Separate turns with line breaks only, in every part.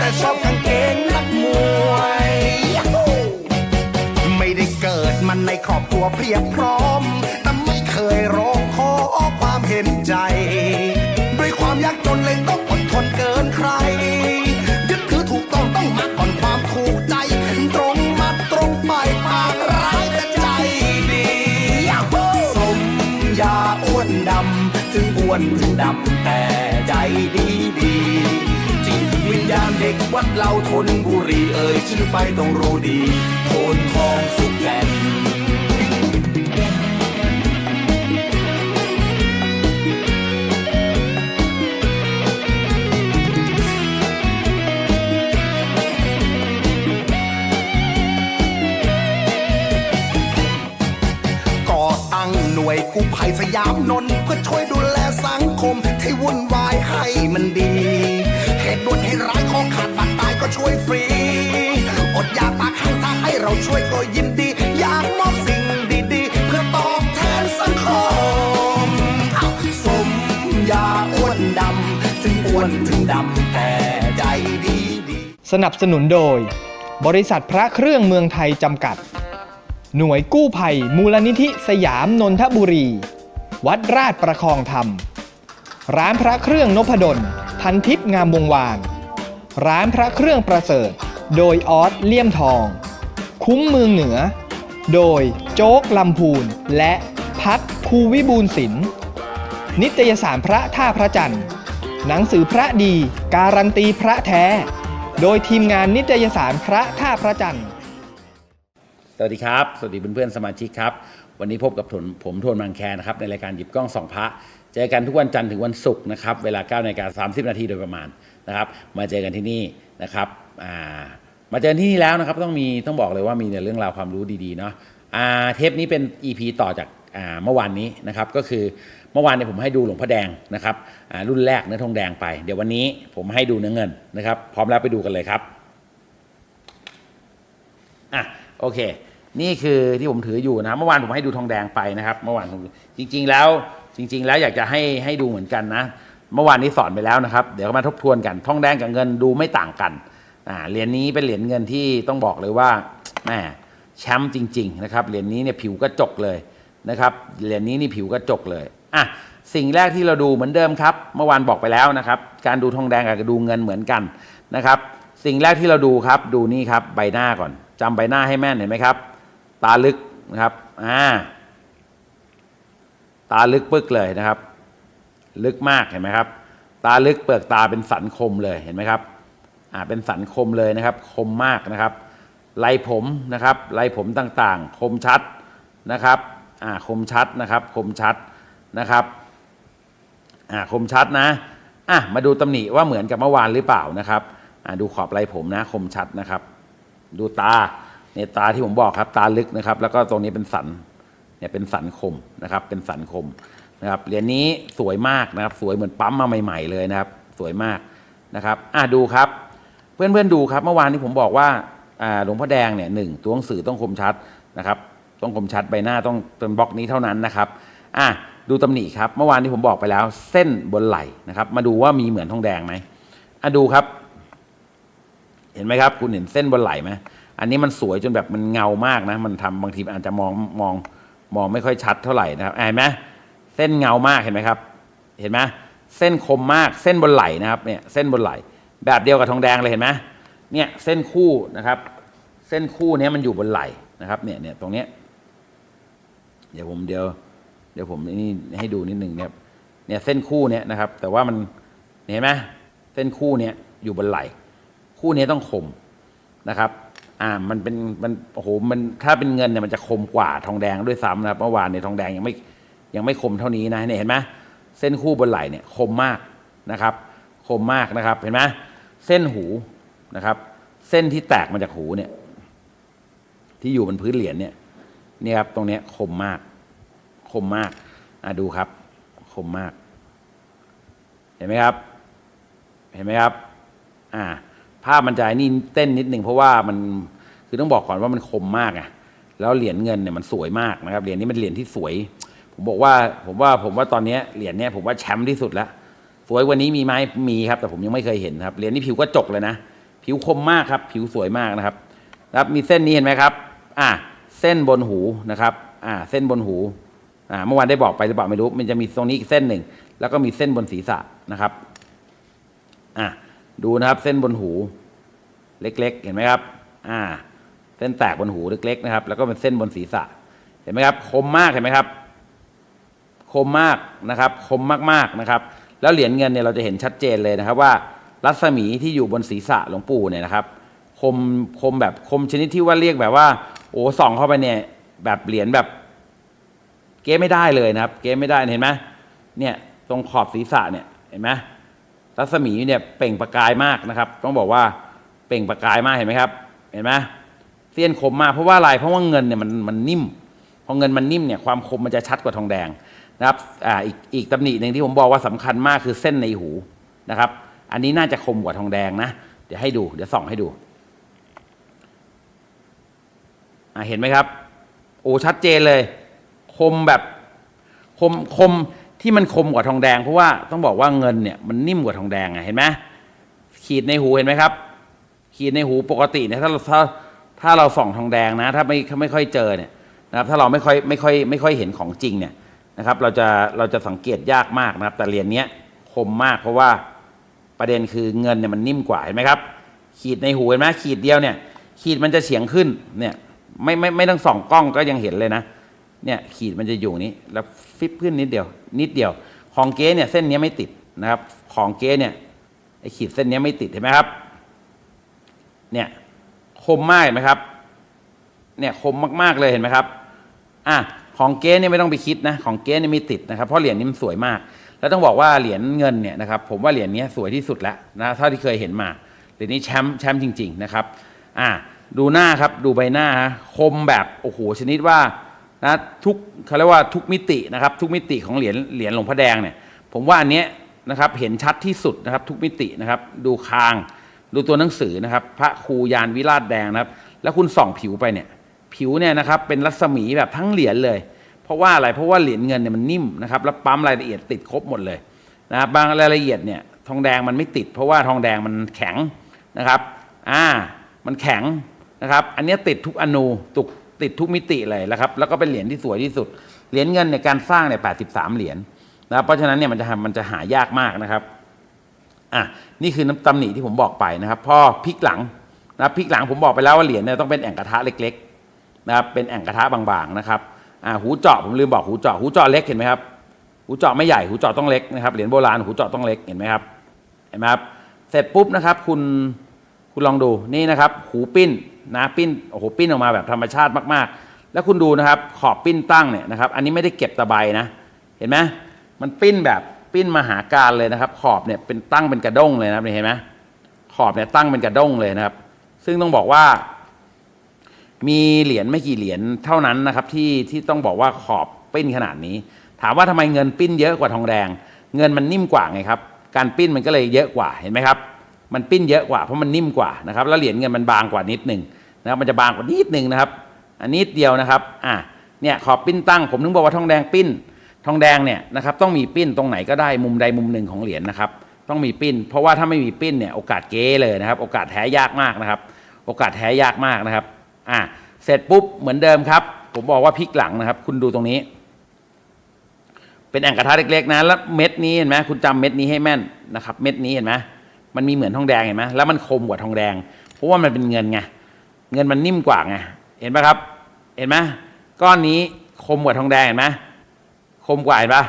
แต่ชอบกางเกงนักมวย ไม่ได้เกิดมันในครอบครัวเพียบพร้อม แต่ไม่เคยร้องขอความเห็นใจ ด้วยความยากจนเลยต้องอดทนเกินใคร ยึดคือถูกต้องต้องมาก่อนความถูกใจ ตรงมาตรงไปปากร้ายแต่ใจดีสมยาอ้วนดำ ถึงอ้วนถึงดำแต่ใจดี เด็กวัดเราทนบุรีเอ่ยชื่อไปต้องรู้ดีโทนทองสุขแก่นก่อตั้งหน่วยกู้ภัยสยามนนเพื่อช่วยดูแลสังคมที่วุ่นวายให้มันดี ตุด่วนเหตุร้ายของขาดบาดตายก็ช่วยฟรี อดอยากปากข้างทาให้เราช่วยก็ยินดี อยากมอบสิ่งดีๆ เพื่อตอบแทนสังคมอ้าสมยาอ้วนดำ ถึงอ้วนถึงดำแต่ใจดีดี
สนับสนุนโดย บริษัทพระเครื่องเมืองไทยจำกัด หน่วยกู้ภัย มูลนิธิสยามนนทบุรี วัดราชประคองธรรม ร้านพระเครื่องนพดล พันทิพย์งามวงวาน ร้านพระเครื่องประเสริฐ โดยออสเลี่ยมทอง คุ้มเมืองเหนือ โดยโจ๊กลำพูนและพัดคูวิบูลศิลป์นิตยสารพระท่าพระจันทร์ หนังสือพระดี การันตีพระแท้ โดยทีมงานนิตยสารพระท่าพระจันทร์
สวัสดีครับ สวัสดีเพื่อนๆสมาชิกครับ วันนี้พบกับผมผมโทนมังแคนะครับในรายการหยิบกล้องส่องพระ เจอกันทุกวันจันทร์ถึงวันศุกร์นะครับ เวลา9นาฬิกา30 นาทีโดยประมาณนะครับ มาเจอกันที่นี่นะครับมาเจอที่นี่แล้วนะครับต้องมีต้องบอกเลยว่ามีในเรื่องราวความรู้ดีๆเนาะเทปนี้เป็น EP ต่อจากเมื่อวานนี้นะครับก็คือเมื่อวานเนี่ยผมให้ดูหลวงพ่อแดงนะครับรุ่นแรกเนื้อทองแดงไป เดี๋ยววันนี้ผมให้ดูเนื้อเงินนะครับ พร้อมแล้วไปดูกันเลยครับอะโอเค นี่คือที่ผมถืออยู่นะเมื่อวานผมให้ดูทองแดงไปนะครับ เมื่อวานผมจริง ๆ แล้ว จริง ๆ แล้วอยากจะให้ให้ดูเหมือนกันนะ เมื่อวานนี้สอนไปแล้วนะครับ เดี๋ยวมาทบทวนกันทองแดงกับเงินดูไม่ต่างกันอ่าเหรียญนี้เป็นเหรียญเงินที่ต้องบอกเลยว่าแม่แชมป์จริง ๆ นะครับเหรียญนี้เนี่ยผิวกระจกเลยนะครับเหรียญนี้นี่ผิวกระจกเลยอะสิ่งแรกที่เราดูเหมือนเดิมครับ เมื่อวานบอกไปแล้วนะครับ การดูทองแดงกับดูเงินเหมือนกันนะครับ สิ่งแรกที่เราดูครับดูนี่ครับใบหน้าก่อนจำใบหน้าให้แม่นเห็นไหมครับ ตาลึกนะครับอ่า ตาลึกปึกเลยนะครับ ลึกมากเห็นไหมครับ ตาลึกเปลือกตาเป็นสันคมเลยเห็นไหมครับอ่าเป็นสันคมเลยนะครับ คมมากนะครับลายผมนะครับลายผมต่างๆ คมชัดนะครับอ่าคมชัดนะครับคมชัดนะครับอ่าคมชัดนะอะมาดูตำหนิว่าเหมือนกับเมื่อวานหรือเปล่านะครับอ่าดูขอบลายผมนะคมชัดนะครับ ดูตาเนี่ยตาที่ผมบอกครับ ตาลึกนะครับ แล้วก็ตรงนี้เป็นสัน เนี่ยเป็นสันคมนะครับเป็นสันคมนะครับเหรียญนี้สวยมากนะครับ สวยเหมือนปั๊มมาใหม่ ๆ เลยนะครับ สวยมากนะครับอะดูครับ เพื่อนๆดูครับ เมื่อวานนี้ผมบอกว่าอ่าหลวงพ่อแดงเนี่ยหนึ่งตัวหนังสือต้องคมชัดนะครับ ต้องคมชัดใบหน้าต้องเป็นบล็อกนี้เท่านั้นนะครับอะดูตำหนิครับ เมื่อวานที่ผมบอกไปแล้ว เส้นบนไหล่นะครับ มาดูว่ามีเหมือนทองแดงไหมอะดูครับ เห็นไหมครับ คุณเห็นเส้นบนไหล่ไหมอันนี้มันสวยจนแบบมันเงามากนะ มันทำบางทีอาจจะมองมอง มองไม่ค่อยชัดเท่าไหร่นะครับเห็นไหมเส้นเงามากเห็นไหมครับ เห็นไหมเส้นคมมากเส้นบนไหลนะครับเนี่ยเส้นบนไหล แบบเดียวกับทองแดงเลยเห็นไหมเนี่ยเส้นคู่นะครับ เส้นคู่เนี้ยมันอยู่บนไหลนะครับเนี่ยเนี่ยตรงเนี้ยเดี๋ยวผมเดี๋ยว เดี๋ยวผมนี่ให้ดูนิดหนึ่งเนี่ยเนี่ยเส้นคู่เนี้ยนะครับ แต่ว่ามันเห็นไหมเส้นคู่เนี้ยอยู่บนไหล คู่นี้ต้องคมนะครับ อ่ามันเป็นมันโอ้โหมันถ้าเป็นเงินเนี่ยมันจะคมกว่าทองแดงด้วยซ้ำนะครับเมื่อวานเนี่ยทองแดงยังไม่ยังไม่คมเท่านี้นะเนี่ยเห็นไหมเส้นคู่บนไหล่เนี่ยคมมากนะครับ คมมากนะครับเห็นไหมเส้นหูนะครับ เส้นที่แตกมาจากหูเนี่ย ที่อยู่บนพื้นเหรียญเนี่ยเนี่ยครับตรงเนี้ยคมมาก คมมากอะดูครับ คมมาก เห็นไหมครับ เห็นไหมครับ อ่า ภาพมันจะนี่เต้นนิดนึงเพราะว่ามันคือต้องบอกก่อนว่ามันคมมากไงแล้วเหรียญเงินเนี่ยมันสวยมากนะครับเหรียญนี้เป็นเหรียญที่สวย ผมบอกว่าผมว่าผมว่าตอนนี้เหรียญเนี้ยผมว่าแชมป์ที่สุดแล้วสวยกว่านี้มีไหมมีครับ แต่ผมยังไม่เคยเห็นครับเหรียญนี้ผิวก็จกเลยนะ ผิวคมมากครับ ผิวสวยมากนะครับครับมีเส้นนี้เห็นไหมครับอ่าเส้นบนหูนะครับอ่าเส้นบนหูอ่าเมื่อวานได้บอกไปหรือเปล่าไม่รู้ มันจะมีตรงนี้อีกเส้นหนึ่งแล้วก็มีเส้นบนศีรษะนะครับอ่า ดูนะครับเส้นบนหูเล็ก ๆ เห็นไหมครับ อ่า เส้นแตกบนหูเล็ก ๆ นะครับ แล้วก็เป็นเส้นบนศีรษะ เห็นไหมครับ คมมากเห็นไหมครับ คมมากนะครับ คมมากๆนะครับ แล้วเหรียญเงินเนี่ยเราจะเห็นชัดเจนเลยนะครับว่ารัศมีที่อยู่บนศีรษะหลวงปู่เนี่ยนะครับ คมคมแบบคมชนิดที่ว่าเรียกแบบว่า โอ้ส่องเข้าไปเนี่ย แบบเหรียญแบบ เก๊ไม่ได้เลยนะครับ เก๊ไม่ได้เห็นไหมเนี่ย ตรงขอบศีรษะเนี่ยเห็นไหม รัศมีเนี่ยเปล่งประกายมากนะครับ ต้องบอกว่าเปล่งประกายมากเห็นไหมครับ เห็นไหมเสี้ยนคมมากเพราะว่าอะไรเพราะว่าเงินเนี่ยมันมันนิ่มพอเงินมันนิ่มเนี่ยความคมมันจะชัดกว่าทองแดงนะครับอ่าอีกอีกตำหนิหนึ่งที่ผมบอกว่าสำคัญมากคือเส้นในหูนะครับ อันนี้น่าจะคมกว่าทองแดงนะ เดี๋ยวให้ดูเดี๋ยวส่องให้ดูอ่าเห็นไหมครับ โอ้ชัดเจนเลย คมแบบคมคม ที่มันคมกว่าทองแดง เพราะว่าต้องบอกว่าเงินเนี่ยมันนิ่มกว่าทองแดงไงเห็นไหมขีดในหูเห็นไหมครับ ขีดในหูปกติเนี่ยถ้าเราถ้าถ้าเราส่องทองแดงนะ ถ้าไม่ไม่ค่อยเจอเนี่ยนะครับถ้าเราไม่ค่อยไม่ค่อยไม่ค่อยเห็นของจริงเนี่ยนะครับ เราจะเราจะสังเกตยากมากนะครับ แต่เหรียญเนี้ยคมมาก เพราะว่าประเด็นคือเงินเนี่ยมันนิ่มกว่าเห็นไหมครับ ขีดในหูเห็นไหมขีดเดียวเนี่ย ขีดมันจะเฉียงขึ้นเนี่ยไม่ไม่ไม่ต้องส่องกล้องก็ยังเห็นเลยนะ เนี่ยขีดมันจะอยู่นี้แล้วฟิปขึ้นนิดเดียว นิดเดียว ของเก๊เนี่ยเส้นนี้ไม่ติดนะครับ ของเก๊เนี่ยไอขีดเส้นนี้ไม่ติดเห็นไหมครับ เนี่ยคมมากเห็นไหมครับ เนี่ยคมมากๆเลยเห็นไหมครับ อะของเก๊เนี่ยไม่ต้องไปคิดนะ ของเก๊เนี่ยไม่ติดนะครับ เพราะเหรียญนี้มันสวยมาก แล้วต้องบอกว่าเหรียญเงินเนี่ยนะครับผมว่าเหรียญนี้สวยที่สุดแล้วนะเท่าที่เคยเห็นมา เหรียญนี้แชมป์แชมป์จริง ๆ นะครับ อะดูหน้าครับ ดูใบหน้าฮะคมแบบโอ้โหชนิดว่า นะทุกเขาเรียกว่าทุกมิตินะครับทุกมิติของเหรียญเหรียญหลวงพ่อแดงเนี่ยผมว่าอันเนี้ยนะครับเห็นชัดที่สุดนะครับทุกมิตินะครับดูคาง ดูตัวหนังสือนะครับ พระครูยานวิราชแดงนะครับ แล้วคุณส่องผิวไปเนี่ยผิวเนี่ยนะครับเป็นรัศมีแบบทั้งเหรียญเลย เพราะว่าอะไรเพราะว่าเหรียญเงินเนี่ยมันนิ่มนะครับแล้วปั๊มรายละเอียดติดครบหมดเลยนะครับบางรายละเอียดเนี่ยทองแดงมันไม่ติด เพราะว่าทองแดงมันแข็งนะครับอ่ามันแข็งนะครับ อันนี้ติดทุกอนูตุก ติดทุกมิติเลยนะครับแล้วก็เป็นเหรียญที่สวยที่สุด เหรียญเงินในการสร้างเนี่ย83เหรียญนะครับเพราะฉะนั้นเนี่ยมันจะมันจะหายากมากนะครับอะนี่คือน้ำตำหนิที่ผมบอกไปนะครับพอพลิกหลังนะพลิกหลังผมบอกไปแล้วว่าเหรียญเนี่ยต้องเป็นแอ่งกระทะเล็กๆนะครับเป็นแอ่งกระทะบางๆนะครับอ่าหูเจาะผมลืมบอกหูเจาะหูเจาะเล็กเห็นไหมครับหูเจาะไม่ใหญ่หูเจาะต้องเล็กนะครับเหรียญโบราณหูเจาะต้องเล็กเห็นไหมครับเห็นไหมครับเสร็จปุ๊บนะครับ คุณคุณลองดูนี่นะครับ หูปิ้น นะปิ้นโอ้โหปิ้นออกมาแบบธรรมชาติมากๆ แล้วคุณดูนะครับขอบปิ้นตั้งเนี่ยนะครับ อันนี้ไม่ได้เก็บตะไบนะ เห็นไหมมันปิ้นแบบปิ้นมหาการเลยนะครับ ขอบเนี่ยเป็นตั้งเป็นกระด้งเลยนะครับเห็นไหมขอบเนี่ยตั้งเป็นกระด้งเลยนะครับ ซึ่งต้องบอกว่า มีเหรียญไม่กี่เหรียญเท่านั้นนะครับ ที่ที่ต้องบอกว่าขอบปิ้นขนาดนี้ ถามว่าทำไมเงินปิ้นเยอะกว่าทองแดง เงินมันนิ่มกว่าไงครับ การปิ้นมันก็เลยเยอะกว่าเห็นไหมครับ มันปิ้นเยอะกว่าเพราะมันนิ่มกว่านะครับ แล้วเหรียญเงินมันบางกว่านิดหนึ่ง นะครับมันจะบางกว่านิดหนึ่งนะครับ อันนิดเดียวนะครับอะเนี่ยขอบปิ้นตั้ง ผมถึงบอกว่าทองแดงปิ้น ทองแดงเนี่ยนะครับต้องมีปิ้นตรงไหนก็ได้มุมใดมุมหนึ่งของเหรียญนะครับ ต้องมีปิ้น เพราะว่าถ้าไม่มีปิ้นเนี่ยโอกาสเก้เลยนะครับ โอกาสแท้ยากมากนะครับ โอกาสแท้ยากมากนะครับอะเสร็จปุ๊บเหมือนเดิมครับ ผมบอกว่าพลิกหลังนะครับ คุณดูตรงนี้ เป็นแอ่งกระทะเล็กๆนะแล้วเม็ดนี้เห็นไหมคุณจำเม็ดนี้ให้แม่นนะครับ เม็ดนี้เห็นไหมมันมีเหมือนทองแดงเห็นไหมแล้วมันคมกว่าทองแดง เพราะว่ามันเป็นเงินไง เงินมันนิ่มกว่าไงเห็นไหมครับ เห็นไหมก้อนนี้คมกว่าทองแดงเห็นไหมคมกว่าเห็นปะ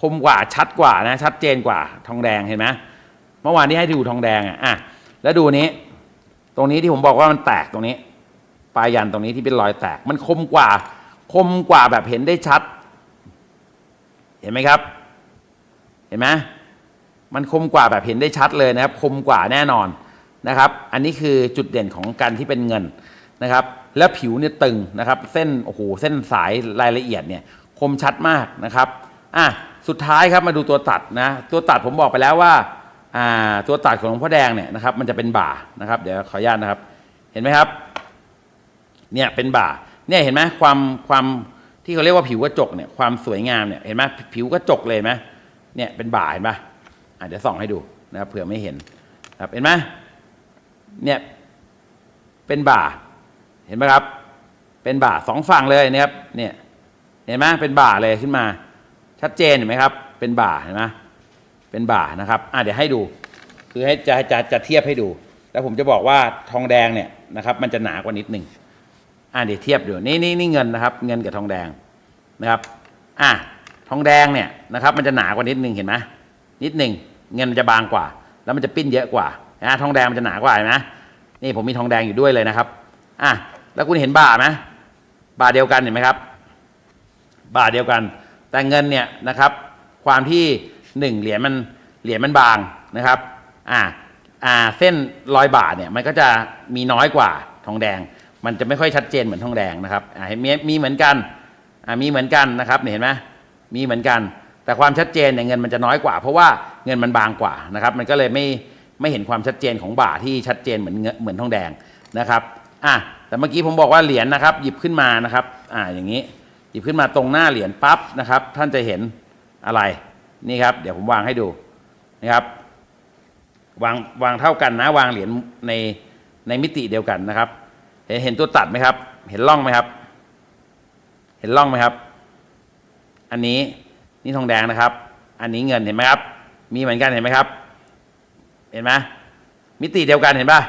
คมกว่าชัดกว่านะชัดเจนกว่าทองแดงเห็นไหมเมื่อวานที่ให้ดูทองแดงอะอะแล้วดูนี้ ตรงนี้ที่ผมบอกว่ามันแตกตรงนี้ ปลายยันตรงนี้ที่เป็นรอยแตก มันคมกว่า คมกว่าแบบเห็นได้ชัด เห็นไหมครับ เห็นไหมมันคมกว่าแบบเห็นได้ชัดเลยนะครับ คมกว่าแน่นอน นะครับ อันนี้คือจุดเด่นของการที่เป็นเงินนะครับ แล้วผิวเนี่ยตึงนะครับ เส้นโอ้โหเส้นสายรายละเอียดเนี่ยคมชัดมากนะครับอะสุดท้ายครับมาดูตัวตัดนะตัวตัดผมบอกไปแล้วว่าอ่าตัวตัดของหลวงพ่อแดงเนี่ยนะครับ มันจะเป็นบ่านะครับ เดี๋ยวขออนุญาตนะครับ เห็นไหมครับ เนี่ยเป็นบ่า เนี่ยเห็นไหมความความที่เขาเรียกว่าผิวกระจกเนี่ยความสวยงามเนี่ยเห็นไหมผิวกระจกเลยไหมเนี่ยเป็นบ่าเห็นปะอะเดี๋ยวส่องให้ดูนะครับเผื่อไม่เห็นครับเห็นไหม เนี่ยเป็นบ่า เห็นไหมครับ เป็นบ่าสองฝั่งเลยนะครับเนี่ยเห็นไหมเป็นบ่าเลยขึ้นมา ชัดเจนเห็นไหมครับ เป็นบ่าเห็นไหมเป็นบ่านะครับอะเดี๋ยวให้ดู คือให้จะจะจะเทียบให้ดู แล้วผมจะบอกว่าทองแดงเนี่ยนะครับ มันจะหนากว่านิดหนึ่งอะเดี๋ยวเทียบดูนี่นี่นี่เงินนะครับ เงินกับทองแดงนะครับอะทองแดงเนี่ยนะครับ มันจะหนากว่านิดหนึ่งเห็นไหมนิดหนึ่งเงินมันจะบางกว่า แล้วมันจะปิ้นเยอะกว่า นะทองแดงมันจะหนากว่านไหมนี่ผมมีทองแดงอยู่ด้วยเลยนะครับอะแล้วคุณเห็นบ่าไหมบ่าเดียวกันเห็นไหมครับบาทเดียวกัน แต่เงินเนี่ยนะครับ ความที่หนึ่งเหรียญมันเหรียญมันบางนะครับอ่าอ่าเส้นรอยบาทเนี่ยมันก็จะมีน้อยกว่าทองแดง มันจะไม่ค่อยชัดเจนเหมือนทองแดงนะครับอ่าเห็นมีมีเหมือนกันอ่ามีเหมือนกันนะครับเนี่ยเห็นไหมมีเหมือนกัน แต่ความชัดเจนเนี่ยเงินมันจะน้อยกว่า เพราะว่าเงินมันบางกว่านะครับ มันก็เลยไม่ ไม่เห็นความชัดเจนของบาทที่ชัดเจนเหมือนเงินเหมือนทองแดงนะครับอะแต่เมื่อกี้ผมบอกว่าเหรียญนะครับ หยิบขึ้นมานะครับอ่าอย่างนี้ หยิบขึ้นมาตรงหน้าเหรียญปั๊บนะครับ ท่านจะเห็นอะไรนี่ครับ เดี๋ยวผมวางให้ดูนะครับวางวางเท่ากันนะ วางเหรียญในในมิติเดียวกันนะครับ เห็นเห็นตัวตัดไหมครับ เห็นร่องไหมครับ เห็นร่องไหมครับ อันนี้นี่ทองแดงนะครับ อันนี้เงินเห็นไหมครับ มีเหมือนกันเห็นไหมครับ เห็นไหมมิติเดียวกันเห็นป่ะ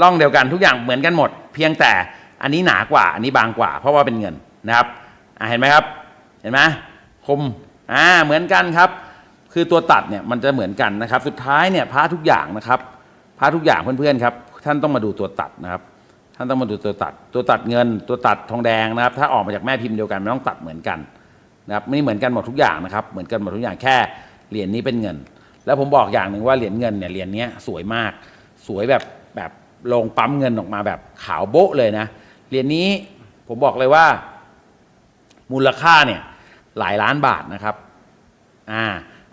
ร่องเดียวกันทุกอย่างเหมือนกันหมด เพียงแต่อันนี้หนากว่า อันนี้บางกว่า เพราะว่าเป็นเงินนะครับเห็นไหมครับ เห็นไหมคมอ่าเหมือนกันครับ คือตัวตัดเนี่ยมันจะเหมือนกันนะครับ สุดท้ายเนี่ยพระทุกอย่างนะครับพระทุกอย่างเพื่อนๆครับ ท่านต้องมาดูตัวตัดนะครับ ท่านต้องมาดูตัวตัด ตัวตัดเงิน ตัวตัดทองแดงนะครับ ถ้าออกมาจากแม่พิมพ์เดียวกันมันต้องตัดเหมือนกันนะครับไม่เหมือนกันหมดทุกอย่างนะครับ เหมือนกันหมดทุกอย่างแค่เหรียญนี้เป็นเงิน แล้วผมบอกอย่างหนึ่งว่าเหรียญเงินเนี่ยเหรียญนี้สวยมาก สวยแบบแบบลงปั๊มเงินออกมาแบบขาวโบ๊ะเลยนะเหรียญนี้ผมบอกเลยว่า มูลค่าเนี่ยหลายล้านบาทนะครับอ่า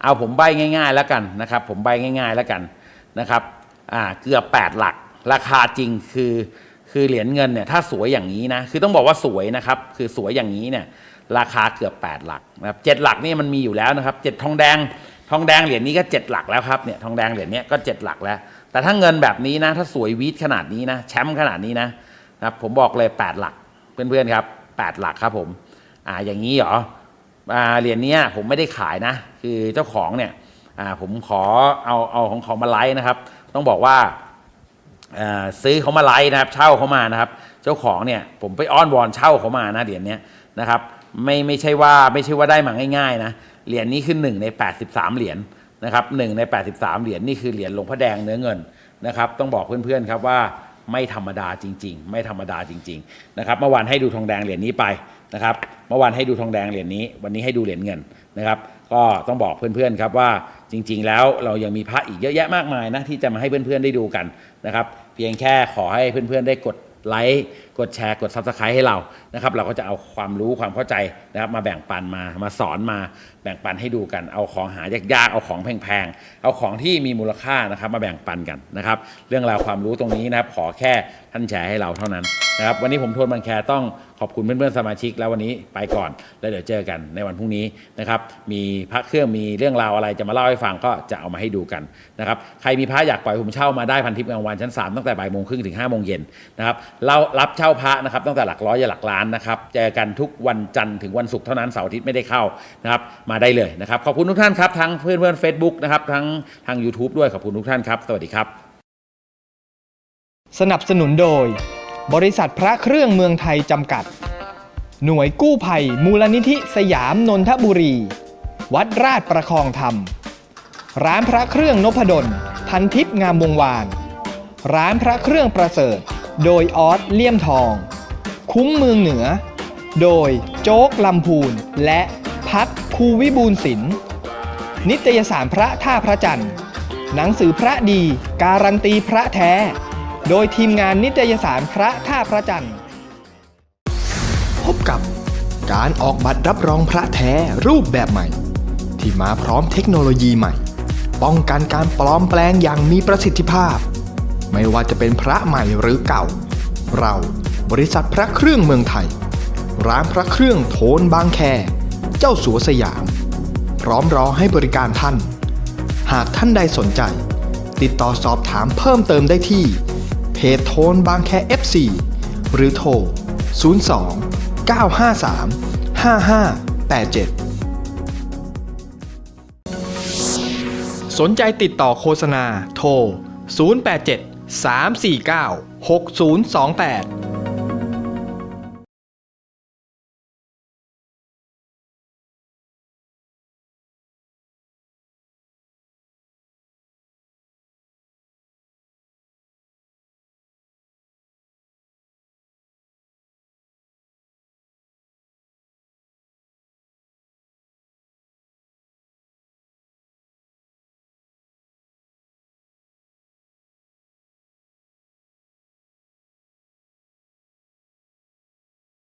เอาผมใบง่าย ๆ แล้วกันนะครับ ผมใบง่าย ๆ แล้วกันนะครับอ่าเกือบแปดหลัก ราคาจริงคือคือเหรียญเงินเนี่ยถ้าสวยอย่างนี้นะคือต้องบอกว่าสวยนะครับ คือสวยอย่างนี้เนี่ยราคาเกือบแปดหลักนะครับเจ็ดหลักนี่มันมีอยู่แล้วนะครับเจ็ดทองแดง ทองแดงเหรียญนี้ก็เจ็ดหลักแล้วครับเนี่ยทองแดงเหรียญนี้ก็เจ็ดหลักแล้ว แต่ถ้าเงินแบบนี้นะ ถ้าสวยวีดขนาดนี้นะแชมป์ขนาดนี้นะนะครับผมบอกเลยแปดหลักเพื่อนๆครับแปดหลักครับผมอ่าอย่างนี้เหรออ่าเหรียญนี้ผมไม่ได้ขายนะ คือเจ้าของเนี่ยอ่าผมขอเอาเอาของเขามาไลฟ์นะครับ ต้องบอกว่าอ่อซื้อเขามาไลฟ์นะครับ เช่าเขามานะครับ เจ้าของเนี่ยผมไปอ้อนวอนเช่าเขามานะเหรียญนี้นะครับไม่ไม่ใช่ว่าไม่ใช่ว่าได้มาง่าย ๆ นะ เหรียญนี้คือหนึ่งใน 83 เหรียญนะครับหนึ่งใน 83 เหรียญนี่คือเหรียญหลวงพ่อแดงเนื้อเงินนะครับ ต้องบอกเพื่อนๆครับว่าไม่ธรรมดาจริง ๆ ไม่ธรรมดาจริงๆนะครับเมื่อวานให้ดูทองแดงเหรียญนี้ไปนะครับเมื่อวานให้ดูทองแดงเหรียญนี้ วันนี้ให้ดูเหรียญเงินนะครับ ก็ต้องบอกเพื่อนๆครับว่าจริง ๆ แล้วเรายังมีพระอีกเยอะแยะมากมายนะที่จะมาให้เพื่อนๆได้ดูกันนะครับ เพียงแค่ขอให้เพื่อนๆได้กด ไลค์กดแชร์กด subscribe ให้เรานะครับเราก็จะเอาความรู้ความเข้าใจนะครับมาแบ่งปันมามาสอนมาแบ่งปันให้ดูกัน เอาของหายากๆเอาของแพงๆเอาของที่มีมูลค่านะครับมาแบ่งปันกันนะครับเรื่องราวความรู้ตรงนี้นะครับขอแค่ท่านแชร์ให้เราเท่านั้น นะครับวันนี้ผมโทนบางแคต้องขอบคุณเพื่อนๆสมาชิกแล้ววันนี้ไปก่อน แล้วเดี๋ยวเจอกันในวันพรุ่งนี้นะครับมีพระเครื่องมีเรื่องราวอะไรจะมาเล่าให้ฟังก็จะเอามาให้ดูกันนะครับใครมีพระอยากปล่อยผมเช่ามาได้พันทิปกลางวันชั้น 3 ตั้งแต่บ่ายโมงครึ่งถึง5้าโมงเย็นนะครับเรารับเช่าพระนะครับตั้งแต่หลักร้อยยันหลักล้านนะครับเจอกันทุกวันจันทร์ถึงวันศุกร์เท่านั้นเสาร์อาทิตย์ไม่ได้เข้านะครับมาได้เลยนะครับขอบคุณทุกท่านครับทั้งเพื่อนเพื่อนๆ Facebook นะครับทั้งทาง YouTube ด้วยขอบคุณทุกท่านครับ สวัสดีครับ
สนับสนุนโดย บริษัทพระเครื่องเมืองไทยจำกัด หน่วยกู้ภัย มูลนิธิสยามนนทบุรี วัดราชประคองธรรม ร้านพระเครื่องนพดลพันทิพย์งามวงวาน ร้านพระเครื่องประเสริฐ โดยออสเลี่ยมทอง คุ้มเมืองเหนือ โดยโจ๊กลำพูนและพัดคูวิบูลศิลป์นิตยสารพระท่าพระจันทร์ หนังสือพระดี การันตีพระแท้ โดยทีมงานนิตยสารพระท่าพระจันทร์
พบกับการออกบัตรรับรองพระแท้รูปแบบใหม่ ที่มาพร้อมเทคโนโลยีใหม่ ป้องกันการปลอมแปลงอย่างมีประสิทธิภาพ ไม่ว่าจะเป็นพระใหม่หรือเก่า เราบริษัทพระเครื่องเมืองไทย ร้านพระเครื่องโทนบางแค เจ้าสัวสยาม พร้อมรอให้บริการท่าน หากท่านใดสนใจ ติดต่อสอบถามเพิ่มเติมได้ที่เพ
ตโทนบางแค FC หรือโทร 02 953 5587 สนใจติดต่อโฆษณาโทร 087 349 6028